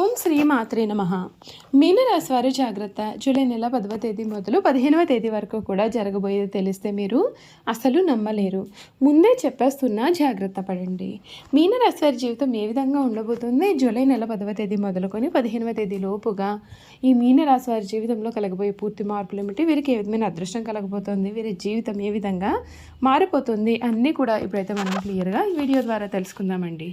ఓం శ్రీ మాత్రే నమ. మీనరాశి వారి జాగ్రత్త. జూలై నెల పదవ తేదీ మొదలు పదిహేనవ తేదీ వరకు కూడా జరగబోయేది తెలిస్తే మీరు అసలు నమ్మలేరు. ముందే చెప్పేస్తున్నా జాగ్రత్త పడండి. మీనరాశి వారి జీవితం ఏ విధంగా ఉండబోతుంది? జూలై నెల పదవ తేదీ మొదలుకొని పదిహేనవ తేదీ లోపుగా ఈ మీనరాశి వారి జీవితంలో కలగబోయే పూర్తి మార్పులు ఏమిటి? వీరికి ఏ విధమైన అదృష్టం కలగబోతోంది? వీరి జీవితం ఏ విధంగా మారిపోతుంది? అన్నీ కూడా ఇప్పుడైతే మనం క్లియర్గా ఈ వీడియో ద్వారా తెలుసుకుందామండి.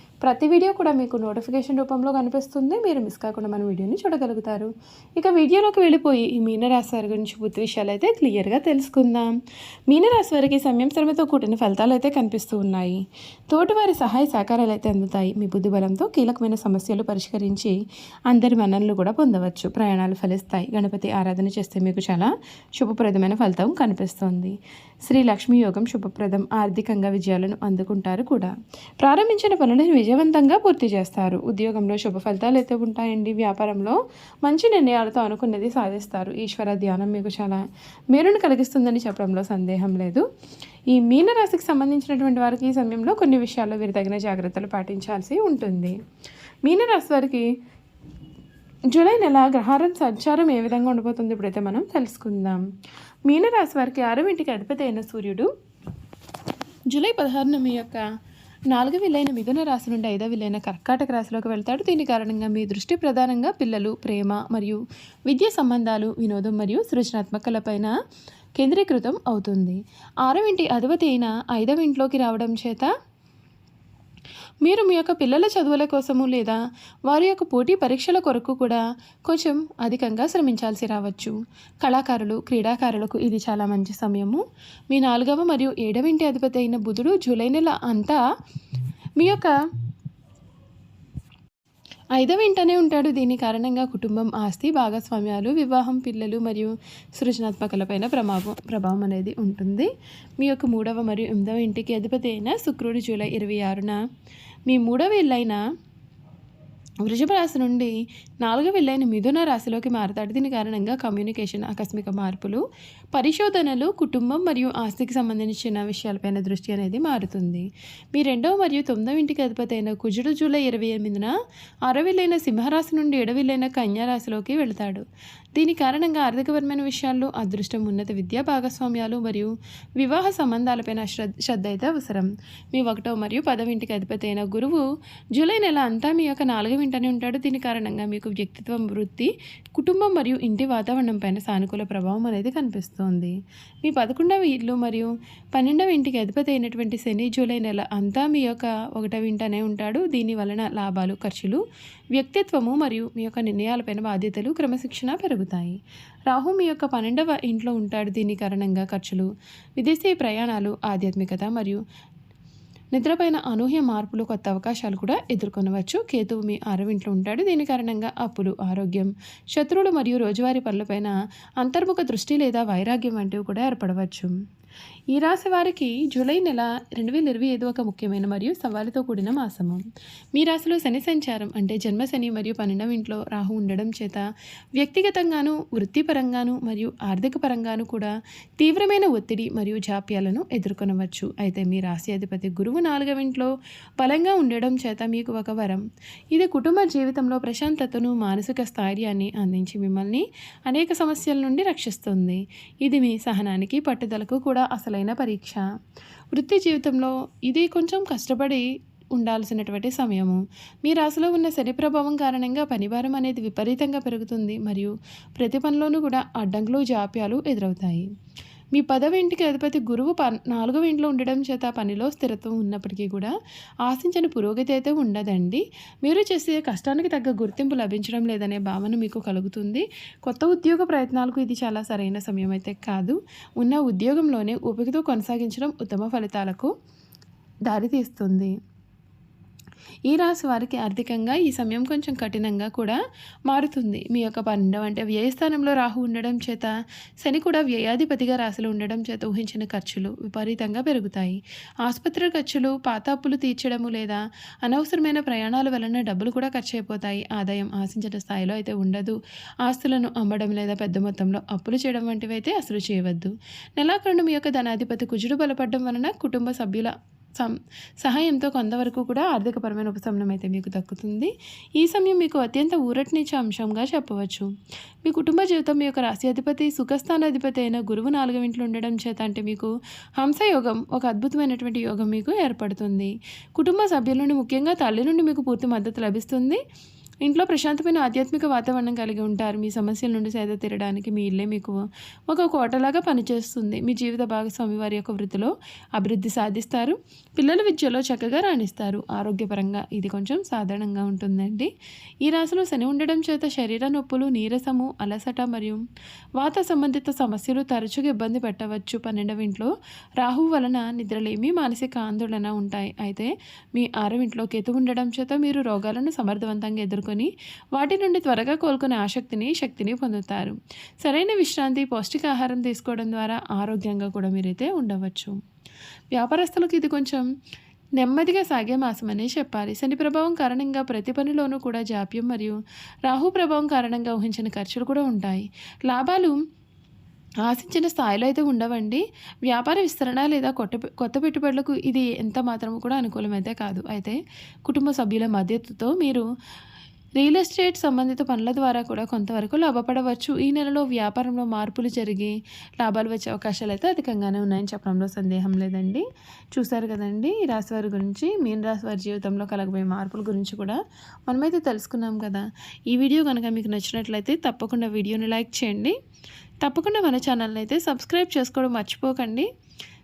ప్రతి వీడియో కూడా మీకు నోటిఫికేషన్ రూపంలో కనిపిస్తుంది. మీరు మిస్ కాకుండా మన వీడియోని చూడగలుగుతారు. ఇక వీడియోలోకి వెళ్ళిపోయి ఈ మీనరాశి వారి గురించి పూర్తి విషయాలు అయితే క్లియర్గా తెలుసుకుందాం. మీనరాశి వారికి సమయం శ్రమతో కూడిన ఫలితాలు అయితే కనిపిస్తూ ఉన్నాయి. తోటివారి సహాయ సహకారాలు అయితే అందుతాయి. మీ బుద్ధి బలంతో కీలకమైన సమస్యలు పరిష్కరించి అందరి మన్ననలు కూడా పొందవచ్చు. ప్రయాణాలు ఫలిస్తాయి. గణపతి ఆరాధన చేస్తే మీకు చాలా శుభప్రదమైన ఫలితం కనిపిస్తుంది. శ్రీ లక్ష్మీ యోగం శుభప్రదం. ఆర్థికంగా విజయాలను అందుకుంటారు కూడా. ప్రారంభించిన పనులను విజయవంతంగా పూర్తి చేస్తారు. ఉద్యోగంలో శుభ ఫలితాలు అయితే ఉంటాయండి. వ్యాపారంలో మంచి నిర్ణయాలతో అనుకున్నది సాధిస్తారు. ఈశ్వర ధ్యానం మీకు చాలా మేలును కలిగిస్తుందని చెప్పడంలో సందేహం లేదు. ఈ మీనరాశికి సంబంధించినటువంటి వారికి ఈ సమయంలో కొన్ని విషయాల్లో వీరు తగిన జాగ్రత్తలు పాటించాల్సి ఉంటుంది. మీనరాశి వారికి జూలై నెల గ్రహారం సంచారం ఏ విధంగా ఉండబోతుంది ఇప్పుడైతే మనం తెలుసుకుందాం. మీనరాశి వారికి ఆరవింటికి అధిపతి అయిన సూర్యుడు జూలై పదహారున మీ యొక్క నాలుగు విలైన మిథున రాశి నుండి ఐదవ విలైన కర్కాటక రాశిలోకి వెళ్తాడు. దీని కారణంగా మీ దృష్టి ప్రధానంగా పిల్లలు ప్రేమ మరియు విద్యా సంబంధాలు వినోదం మరియు సృజనాత్మకలపైన కేంద్రీకృతం అవుతుంది. ఆరవ ఇంటి అధిపతి అయిన ఐదవ ఇంట్లోకి రావడం చేత మీరు మీ యొక్క పిల్లల చదువుల కోసము లేదా వారి యొక్క పోటీ పరీక్షల కొరకు కూడా కొంచెం అధికంగా శ్రమించాల్సి రావచ్చు. కళాకారులు క్రీడాకారులకు ఇది చాలా మంచి సమయము. మీ నాలుగవ మరియు ఏడవ ఇంటి అధిపతి అయిన బుధుడు జూలై నెల అంతా మీ యొక్క ఐదవ వెంటనే ఉంటాడు. దీని కారణంగా కుటుంబం ఆస్తి భాగస్వామ్యాలు వివాహం పిల్లలు మరియు సృజనాత్మకలపైన ప్రభావం ప్రభావం అనేది ఉంటుంది. మీ యొక్క మూడవ మరియు ఎనిమిదవ ఇంటికి అధిపతి అయిన శుక్రుడు జూలై ఇరవై ఆరున మీ మూడవ ఇల్లైన వృషభ రాశి నుండి నాలుగవ ఇల్లైన మిథున రాశిలోకి మారతాడు. దీని కారణంగా కమ్యూనికేషన్ ఆకస్మిక మార్పులు పరిశోధనలు కుటుంబం మరియు ఆస్తికి సంబంధించిన విషయాలపైన దృష్టి అనేది మారుతుంది. మీ రెండవ మరియు తొమ్మిదవ ఇంటికి అధిపతి అయిన కుజుడు జూలై ఇరవై ఎనిమిదిన అరవిల్లైన సింహరాశి నుండి ఎడవిల్లైన కన్యారాశిలోకి వెళతాడు. దీని కారణంగా ఆర్థికపరమైన విషయాల్లో అదృష్టం ఉన్నత విద్యా భాగస్వామ్యాలు మరియు వివాహ సంబంధాలపైన శ్రద్ధ శ్రద్ధ అయితే అవసరం. మీ ఒకటో మరియు పదవ ఇంటికి అధిపతి అయిన గురువు జూలై నెల అంతా మీ యొక్క నాలుగవ ఇంటనే ఉంటాడు. దీని కారణంగా మీకు వ్యక్తిత్వం వృత్తి కుటుంబం మరియు ఇంటి వాతావరణం పైన సానుకూల ప్రభావం అనేది కనిపిస్తోంది. మీ పదకొండవ ఇల్లు మరియు పన్నెండవ ఇంటికి అధిపతి అయినటువంటి శని జూలై నెల అంతా మీ యొక్క ఒకటవ ఇంటనే ఉంటాడు. దీని వలన లాభాలు ఖర్చులు వ్యక్తిత్వము మరియు మీ యొక్క నిర్ణయాలపైన బాధ్యతలు క్రమశిక్షణ పెరుగుతాయి. రాహు మీ యొక్క పన్నెండవ ఇంట్లో ఉంటాడు. దీని కారణంగా ఖర్చులు విదేశీ ప్రయాణాలు ఆధ్యాత్మికత మరియు నిద్రపైన అనూహ్య మార్పులు కొత్త అవకాశాలు కూడా ఎదుర్కొనవచ్చు. కేతువు మీ ఆరవింట్లో ఉంటాడు. దీని కారణంగా అప్పులు ఆరోగ్యం శత్రువులు మరియు రోజువారీ పనులపైన అంతర్ముఖ దృష్టి లేదా వైరాగ్యం వంటివి కూడా ఏర్పడవచ్చు. ఈ రాశి వారికి జూలై నెల రెండు వేల ఇరవై ఐదు ఒక ముఖ్యమైన మరియు సవాలుతో కూడిన మాసము. మీ రాశిలో శని సంచారం అంటే జన్మ శని మరియు పన్నెండవ ఇంట్లో రాహు ఉండడం చేత వ్యక్తిగతంగాను వృత్తిపరంగాను మరియు ఆర్థిక పరంగాను కూడా తీవ్రమైన ఒత్తిడి మరియు జాప్యాలను ఎదుర్కొనవచ్చు. అయితే మీ రాశి అధిపతి గురువు నాలుగవ ఇంట్లో బలంగా ఉండడం చేత మీకు ఒక వరం. ఇది కుటుంబ జీవితంలో ప్రశాంతతను మానసిక స్థైర్యాన్ని అందించి మిమ్మల్ని అనేక సమస్యల నుండి రక్షిస్తుంది. ఇది మీ సహనానికి పట్టుదలకు కూడా అసలైన పరీక్ష. వృత్తి జీవితంలో ఇది కొంచెం కష్టపడి ఉండాల్సినటువంటి సమయము. మీ రాశిలో ఉన్న శని ప్రభావం కారణంగా పనిభారం అనేది విపరీతంగా పెరుగుతుంది. మరియు ప్రతి పనిలోనూ కూడా అడ్డంకులు జాప్యాలు ఎదురవుతాయి. మీ పదవ ఇంటికి అధిపతి గురువు ప నాలుగవ ఇంట్లో ఉండడం చేత పనిలో స్థిరత్వం ఉన్నప్పటికీ కూడా ఆశించిన పురోగతి అయితే ఉండదండి. మీరు చేసే కష్టానికి తగ్గ గుర్తింపు లభించడం లేదనే భావన మీకు కలుగుతుంది. కొత్త ఉద్యోగ ప్రయత్నాలకు ఇది చాలా సరైన సమయం అయితే కాదు. ఉన్న ఉద్యోగంలోనే ఓపికతో కొనసాగించడం ఉత్తమ ఫలితాలకు దారితీస్తుంది. ఈ రాశి వారికి ఆర్థికంగా ఈ సమయం కొంచెం కఠినంగా కూడా మారుతుంది. మీ యొక్క పన్నెండవ అంటే వ్యయస్థానంలో రాహు ఉండడం చేత శని కూడా వ్యయాధిపతిగా రాశిలో ఉండడం చేత ఊహించిన ఖర్చులు విపరీతంగా పెరుగుతాయి. ఆసుపత్రి ఖర్చులు పాత అప్పులు తీర్చడము లేదా అనవసరమైన ప్రయాణాల వలన డబ్బులు కూడా ఖర్చు అయిపోతాయి ఆదాయం ఆశించిన స్థాయిలో అయితే ఉండదు. ఆస్తులను అమ్మడం లేదా పెద్ద మొత్తంలో అప్పులు చేయడం వంటివి అయితే అసలు చేయవద్దు. నెలాఖరుడు మీ యొక్క ధనాధిపతి కుజుడు బలపడడం వలన కుటుంబ సభ్యుల సహాయంతో కొంతవరకు కూడా ఆర్థికపరమైన ఉపశమనం అయితే మీకు దక్కుతుంది. ఈ సమయం మీకు అత్యంత ఊరటనిచ్చే అంశంగా చెప్పవచ్చు. మీ కుటుంబ జీవితం మీ యొక్క రాశ్యాధిపతి సుఖస్థానాధిపతి అయిన గురువు నాలుగవ ఇంట్లో ఉండడం చేత అంటే మీకు హంసయోగం ఒక అద్భుతమైనటువంటి యోగం మీకు ఏర్పడుతుంది. కుటుంబ సభ్యుల నుండి ముఖ్యంగా తల్లి నుండి మీకు పూర్తి మద్దతు లభిస్తుంది. ఇంట్లో ప్రశాంతమైన ఆధ్యాత్మిక వాతావరణం కలిగి ఉంటారు. మీ సమస్యల నుండి సేద తీరడానికి మీ ఇల్లే మీకు ఒక కోటలాగా పనిచేస్తుంది. మీ జీవిత భాగస్వామి వారి యొక్క వృత్తిలో అభివృద్ధి సాధిస్తారు. పిల్లల విద్యలో చక్కగా రాణిస్తారు. ఆరోగ్యపరంగా ఇది కొంచెం సాధారణంగా ఉంటుందండి. ఈ రాశిలో శని ఉండడం చేత శరీర నొప్పులు నీరసము అలసట మరియు వాత సంబంధిత సమస్యలు తరచుగా ఇబ్బంది పెట్టవచ్చు. పన్నెండవ ఇంట్లో రాహు వలన నిద్రలేమి మానసిక ఆందోళన ఉంటాయి. అయితే మీ ఆరవ ఇంట్లో కేతు ఉండడం చేత మీరు రోగాలను సమర్థవంతంగా ఎదుర్కొని వాటి నుండి త్వరగా కోలుకునే ఆసక్తిని శక్తిని పొందుతారు. సరైన విశ్రాంతి పౌష్టికాహారం తీసుకోవడం ద్వారా ఆరోగ్యంగా కూడా మీరైతే ఉండవచ్చు. వ్యాపారస్తులకు ఇది కొంచెం నెమ్మదిగా సాగే మాసమనే చెప్పాలి. శని ప్రభావం కారణంగా ప్రతి పనిలోనూ కూడా జాప్యం మరియు రాహు ప్రభావం కారణంగా ఊహించిన ఖర్చులు కూడా ఉంటాయి. లాభాలు ఆశించిన స్థాయిలో అయితే ఉండవండి. వ్యాపార విస్తరణ లేదా కొత్త కొత్త పెట్టుబడులకు ఇది ఎంత మాత్రము కూడా అనుకూలమైతే కాదు. అయితే కుటుంబ సభ్యుల మద్దతుతో మీరు రియల్ ఎస్టేట్ సంబంధిత పనుల ద్వారా కూడా కొంతవరకు లాభపడవచ్చు. ఈ నెలలో వ్యాపారంలో మార్పులు జరిగి లాభాలు వచ్చే అవకాశాలు అయితే అధికంగానే ఉన్నాయని చెప్పడంలో సందేహం లేదండి. చూశారు కదండి ఈ రాశి వారి గురించి మీన రాశి వారి జీవితంలో కలగబోయే మార్పుల గురించి కూడా మనమైతే తెలుసుకున్నాం కదా. ఈ వీడియో కనుక మీకు నచ్చినట్లయితే తప్పకుండా వీడియోని లైక్ చేయండి. తప్పకుండా మన ఛానల్ని అయితే సబ్స్క్రైబ్ చేసుకోవడం మర్చిపోకండి.